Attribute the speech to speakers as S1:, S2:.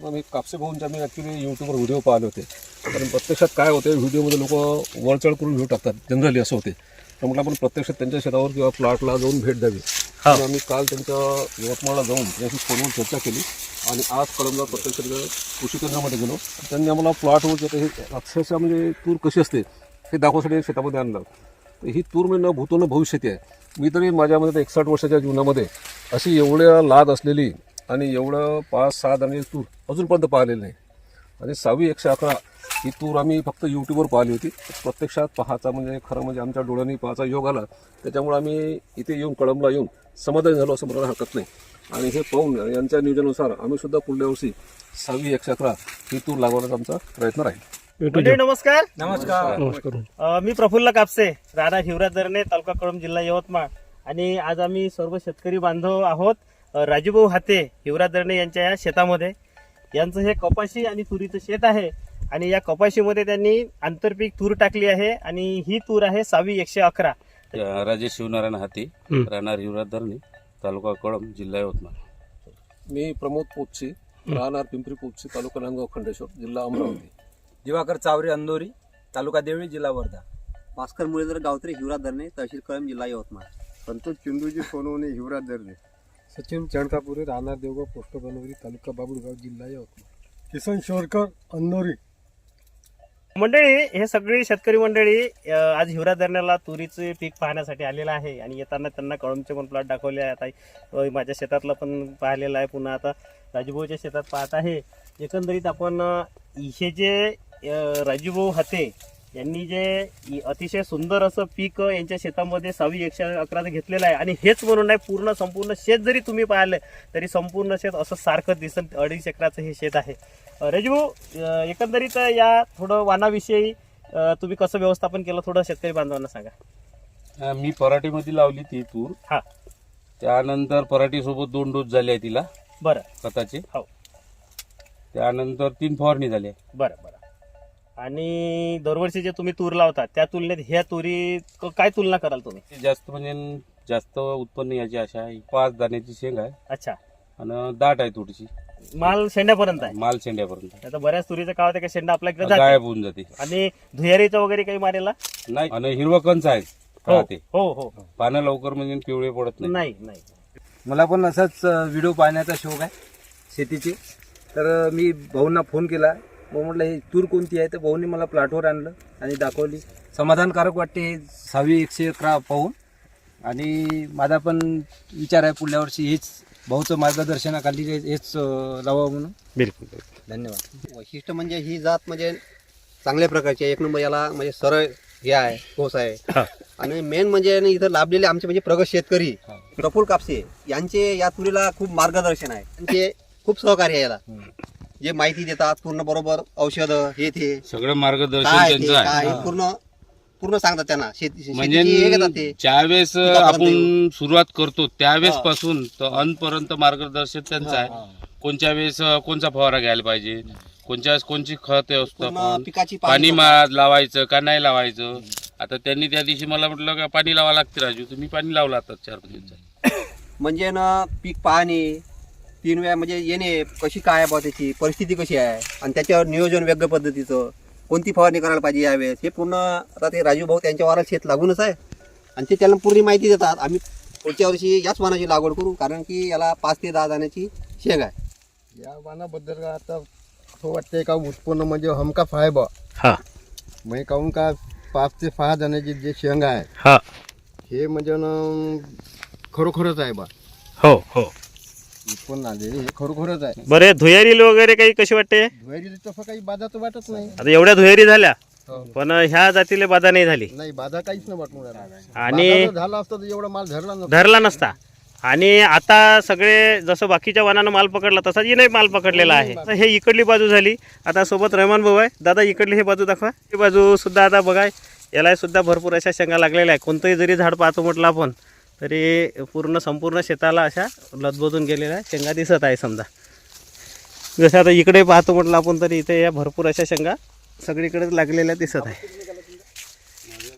S1: मग मी कापसे भाऊंचे आम्ही ॲक्च्युली यूट्यूबवर व्हिडिओ पाहिले होते. कारण प्रत्यक्षात काय होते व्हिडिओमध्ये लोक वरचढ करून व्हिडिओ टाकतात. जनरली असं होते. तर म्हटलं आपण प्रत्यक्षात त्यांच्या शेतावर किंवा प्लॉटला जाऊन भेट द्यावी. म्हणून आम्ही काल त्यांच्या यवतमाळला जाऊन याची फोनवर चर्चा केली. आणि आज कळमला प्रत्यक्ष कृषी केंद्रामध्ये गेलो. त्यांनी आम्हाला प्लॉटवर जे हे अक्षरशः म्हणजे तूर कशी असते हे दाखवण्यासाठी शेतामध्ये आणलं. तर ही तूर म्हणजे न भूतो न भविष्यती आहे. मी तरी माझ्यामध्ये एकसष्ट वर्षाच्या जीवनामध्ये अशी एवढ्या लाद असलेली आणि एवढं पाच सहा दाणे तूर अजूनपर्यंत पाहिलेली नाही. आणि सहावी एकशे अकरा ही तूर आम्ही फक्त यूट्यूबवर पाहिली होती. प्रत्यक्षात पाहायचा म्हणजे खरं म्हणजे आमच्या डोळ्यांनी पाहायचा योग आला. त्याच्यामुळे आम्ही इथे येऊन कळमला येऊन समाधान झालो असं म्हणायला हरकत नाही. आणि हे पाहून यांच्या नियोजनानुसार आम्ही सुद्धा पुढल्या वर्षी सहावी एकशे अकरा ही तूर लागवण्याचा आमचा प्रयत्न राहील.
S2: नमस्कार.
S3: नमस्कार.
S2: मी प्रफुल्ल कापसे राणा दरणे तालुका कळंब जिल्हा यवतमाळ. आणि आज आम्ही सर्व शेतकरी बांधव आहोत. राजूभाऊ हाते हिवराज दरणे यांच्या या शेतामध्ये. यांचं हे कपाशी आणि तुरीचं शेत आहे. आणि या कपाशीमध्ये त्यांनी आंतरपीक तूर टाकली आहे आणि ही तूर आहे सावी एकशे अकरा.
S3: राजेश शिवनारायण हाती राहणार युवराज धरणी तालुका कळम जिल्हा यवतमाळ.
S1: मी प्रमोद पोटची राहणार पिंपरी पोटची तालुका नांदगाव खंडेश्वर जिल्हा अमरावती.
S4: दिवाकर चावरे अंदोरी तालुका देवळी जिल्हा वर्धा. भास्कर मुळेधर गावत्रे हिवराज धरणे तहसील कळंब जिल्हा यवतमाळ.
S5: संतोष चिंदूजी सोनवणे हिवराज दर्जे सचिन चणकापुरे राहणार देवगाव पोस्ट बनवरी तालुका बाबुळगाव जिल्हा यवतमाळ. किसन शोरकर अंदोरी.
S2: मंडळी हे सगळी शेतकरी मंडळी अ, आज हिवरा धरणाला तुरीचे पीक पाहण्यासाठी आलेलं आहे आणि येताना त्यांना कळमचे पण प्लॉट दाखवले आहेत आता अ, माझ्या शेतातला पण पाहिलेला आहे. पुन्हा आता राजूभाऊच्या शेतात पाहत आहे. एकंदरीत आपण अ, हे जे अ, राजूभाऊ हाते यांनी जे अतिशय सुंदर असं पीक यांच्या शेतामध्ये सहावी एकशे अकराचं घेतलेलं आहे. आणि हेच म्हणून नाही पूर्ण संपूर्ण शेत जरी तुम्ही पाहिलं तरी संपूर्ण शेत असं सारखं दिसत अडीच एकराचं हे शेत आहे. अ, एकंदरीत या थोडं वानाविषयी तुम्ही कसं व्यवस्थापन केलं थोडं शेतकरी बांधवांना सांगा.
S3: मी पराठीमध्ये लावली ती तूर.
S2: हा.
S3: त्यानंतर पराठी सोबत दोन डोस झाले आहे तिला.
S2: बरं.
S3: खताचे.
S2: हो.
S3: त्यानंतर तीन फवारणी झाल्या
S2: बरं बरं. आणि दरवर्षी जे तुम्ही तूर लावता त्या तुलनेत ह्या तुरी क- काय तुलना कराल तुम्ही?
S3: जास्त म्हणजे जास्त उत्पन्न याची आशा आहे. पाच दाण्याची शेंग आहे.
S2: अच्छा.
S3: आणि दाट आहे थोडीशी
S2: माल शेंड्यापर्यंत आहे?
S3: माल शेंड्यापर्यंत
S2: आता बऱ्याच तुरीचं काय होतं की शेंडा आपल्या इकडे जाते.
S3: गायब होऊन जाते.
S2: आणि धुयारीचं वगैरे काही मारेला?
S3: नाही आणि हिरवा कंच आहे.
S2: हो
S3: राहते.
S2: हो हो.
S3: पानं लवकर म्हणजे पिवळे पडत नाही.
S2: नाही नाही.
S4: मला पण असाच व्हिडिओ पाहण्याचा शौक आहे शेतीची. तर अ, मी भाऊंना फोन केला. भाऊ म्हटलं ही तूर कोणती आहे? तर भाऊंनी मला प्लॉटवर आणलं आणि दाखवली. समाधानकारक वाटते हे सहावी एकशे अकरा पाहून. आणि माझा पण विचार आहे पुढल्या वर्षी हेच भाऊचं मार्गदर्शनाखाली हे- हेच अ, लावावं म्हणून.
S2: बिलकुल
S4: धन्यवाद. वैशिष्ट्य म्हणजे ही जात म्हणजे चांगल्या प्रकारची आहे. एक नंबर याला म्हणजे सरळ हे आहे ठोस
S2: हा.
S4: आहे आणि मेन म्हणजे इथं लाभलेले आमचे म्हणजे प्रगत शेतकरी प्रफुल कापसे यांचे या तुरीला खूप मार्गदर्शन आहे. त्यांचे खूप सहकार्य आहे याला. जे माहिती देतात पूर्ण बरोबर औषधं हे ते.
S3: सगळं मार्गदर्शन
S4: काय ते,
S3: त्यांचं आहे.
S4: काय हे. पूर्ण पूर्ण सांगतात त्यांना. शेती
S3: म्हणजे
S4: शेतीची हे घेतात ते.
S3: ज्यावेळेस आपण सुरुवात करतो त्यावेळेस पासून तर अंतपर्यंत मार्गदर्शन त्यांचं आहे. कोणत्या वेळेस अं, कोणचा फवारा घ्यायला पाहिजे? कोणत्या वेळेस कोणची खत
S4: पूर्ण
S3: व्यवस्थापन
S4: पिकाची
S3: पाणी मा- लावायचं का नाही लावायचं? आता त्यांनी त्या दिवशी मला म्हटलं का पाणी लावा लागते राजू. तुम्ही पाणी लावलं आता चार पाच दिवसात
S4: म्हणजे ना पीक पाहणे तीन वेळा म्हणजे येणे कशी काय बा त्याची? परिस्थिती कशी आहे? आणि त्याच्यावर नियोजन वेगळ्या पद्धतीचं. कोणती फवारणी करायला पाहिजे यावेळेस? हे पूर्ण आता ते राजू भाऊ त्यांच्या वारात शेत लागूनच आहे. आणि ते त्याला पूर्ण माहिती देतात. आम्ही पुढच्या वर्षी याच वाणाची लागवड करू कारण की याला पाच ते दहा दाण्याची शेंग आहे.
S5: या वानाबद्दल का आता असं वाटतंय का उत्पन्न म्हणजे हमका फाय बा
S2: हा.
S5: म्हणजे काहून का पाच ते सहा जणांची जे शेंग आहे
S2: हा.
S5: हे म्हणजे ना खरोखरच आहे बा
S2: हो हो.
S5: हे खरोखरच आहे.
S2: बरे धुयारी वगैरे काही कशी वाटते?
S5: धुवारी तसं काही बाधाचं वाटत नाही.
S2: आता एवढ्या धुयारी झाल्या
S5: हो.
S2: पण ह्या जातीला बाधा नाही झाली.
S5: नाही बाधा काहीच नाही वाटून राहिला.
S2: आणि
S5: बाधा जर झाला असता तर एवढा माल धरला नसता.
S2: धरला नसता. आणि आता सगळे जसं बाकीच्या वाहनानं माल पकडला तसाच नाही माल पकडलेला आहे. आता हे इकडली बाजू झाली. आता सोबत रहमान भाऊ आहे. दादा इकडली हे बाजू दाखवा. ही बाजू सुद्धा आता बघा याला सुद्धा भरपूर अशा शेंगा लागलेल्या आहे कोणतंही जरी झाड पाहतो म्हटलं आपण तरी पूर्ण संपूर्ण शेताला अशा लदबदून गेलेल्या शेंगा दिसत आहे समजा. जसं आता इकडे पाहतो म्हटलं आपण तरी इथे या भरपूर अशा शेंगा सगळीकडे लागलेल्या दिसत आहे.